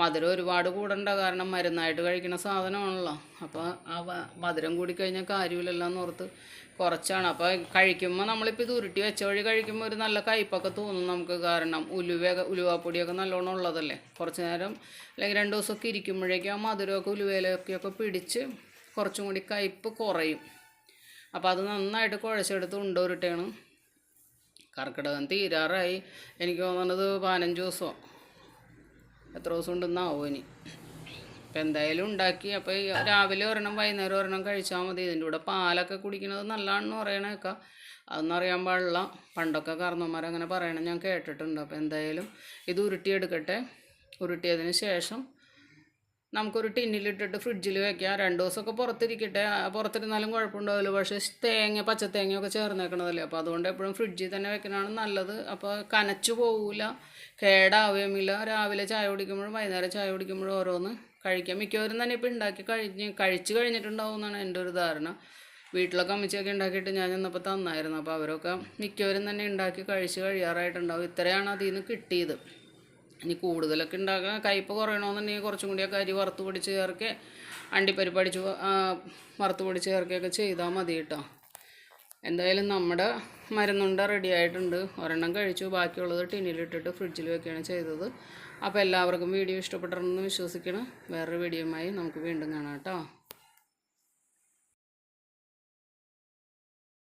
Speaker 1: മധുരം ഒരുപാട് കൂടണ്ട കാരണം മരുന്നായിട്ട് കഴിക്കുന്ന സാധനമാണല്ലോ. അപ്പോൾ ആ മധുരം കൂടി കഴിഞ്ഞാൽ കാര്യമില്ലല്ലോ ഓർത്ത് കുറച്ചാണ്. അപ്പോൾ കഴിക്കുമ്പോൾ നമ്മളിപ്പോൾ ഇത് ഉരുട്ടി വെച്ച വഴി കഴിക്കുമ്പോൾ ഒരു നല്ല കയ്പൊക്കെ തോന്നും നമുക്ക്. കാരണം ഉലുവയൊക്കെ ഉലുവാപ്പൊടിയൊക്കെ നല്ലോണം ഉള്ളതല്ലേ? കുറച്ച് നേരം അല്ലെങ്കിൽ രണ്ട് ദിവസമൊക്കെ ഇരിക്കുമ്പോഴേക്കും ആ മധുരമൊക്കെ ഉലുവയിലൊക്കെയൊക്കെ പിടിച്ച് കുറച്ചും കൂടി കയ്പ്പ് കുറയും. അപ്പോൾ അത് നന്നായിട്ട് കുഴച്ചെടുത്ത് ഉണ്ടോരിട്ടാണ് കർക്കിടകം തീരാറായി. എനിക്ക് തോന്നുന്നത് പതിനഞ്ച് ദിവസമോ. എത്ര ദിവസം ഉണ്ടെന്നാവും ഇനി. അപ്പം എന്തായാലും ഉണ്ടാക്കി അപ്പോൾ രാവിലെ ഒരെണ്ണം വൈകുന്നേരം ഒരെണ്ണം കഴിച്ചാൽ മതി. ഇതിന്റെ കൂടെ പാലൊക്കെ കുടിക്കുന്നത് നല്ലതാണെന്ന് പറയണേക്കാം അതൊന്നും അറിയാൻ പാടില്ല. പണ്ടൊക്കെ കാരണവന്മാരങ്ങനെ പറയണം ഞാൻ കേട്ടിട്ടുണ്ട്. അപ്പോൾ എന്തായാലും ഇത് ഉരുട്ടിയെടുക്കട്ടെ. ഉരുട്ടിയതിന് ശേഷം നമുക്കൊരു ടിന്നിലിട്ടിട്ട് ഫ്രിഡ്ജിൽ വെക്കാം. രണ്ട് ദിവസമൊക്കെ പുറത്തിരിക്കട്ടെ. പുറത്തിരുന്നാലും കുഴപ്പമുണ്ടാവില്ല. പക്ഷേ തേങ്ങ പച്ച പച്ചത്തേങ്ങയൊക്കെ ചേർന്നേക്കണതല്ലേ. അപ്പോൾ അതുകൊണ്ട് എപ്പോഴും ഫ്രിഡ്ജിൽ തന്നെ വെക്കണതാണ് നല്ലത്. അപ്പോൾ കനച്ചു പോവില്ല കേടാവുകയുമില്ല രാവിലെ ചായ കുടിക്കുമ്പോഴും വൈകുന്നേരം ചായ കുടിക്കുമ്പോഴും ഓരോന്ന് കഴിക്കാം. മിക്കവരും തന്നെ ഇപ്പോൾ ഉണ്ടാക്കി കഴിഞ്ഞ് കഴിച്ച് കഴിഞ്ഞിട്ടുണ്ടാവും എന്നാണ് എന്റെ ഒരു ധാരണ. വീട്ടിലൊക്കെ അമ്മച്ചിയൊക്കെ ഉണ്ടാക്കിയിട്ട് ഞാൻ ചെന്നപ്പോൾ തന്നായിരുന്നു. അപ്പോൾ അവരൊക്കെ മിക്കവരും തന്നെ ഉണ്ടാക്കി കഴിച്ച് കഴിയാറായിട്ടുണ്ടാവും. ഇത്രയാണ് അതിൽ നിന്ന് കിട്ടിയത്. ഇനി കൂടുതലൊക്കെ ഉണ്ടാക്കാൻ കയ്പ്പ് കുറയണമെന്നുണ്ടെങ്കിൽ കുറച്ചും കൂടി അരി വറുത്ത് പൊടിച്ച് ചേർക്കുക അണ്ടിപ്പരിപ്പ് അടിച്ച് വ- ആ, വറുത്ത് പൊടിച്ച് ചേർക്കുകയൊക്കെ ചെയ്താൽ മതി കേട്ടോ. എന്തായാലും നമ്മുടെ മരുന്നുണ്ട റെഡി ആയിട്ടുണ്ട്. ഒരെണ്ണം കഴിച്ചു. ബാക്കിയുള്ളത് ടിന്നിലിട്ടിട്ട് ഫ്രിഡ്ജിൽ വെക്കുകയാണ് ചെയ്തത്. അപ്പോൾ എല്ലാവർക്കും വീഡിയോ ഇഷ്ടപ്പെട്ടിട്ടുണ്ടെന്ന് വിശ്വസിക്കണം. വേറൊരു വീഡിയോയുമായി നമുക്ക് വീണ്ടും കാണാം കേട്ടോ.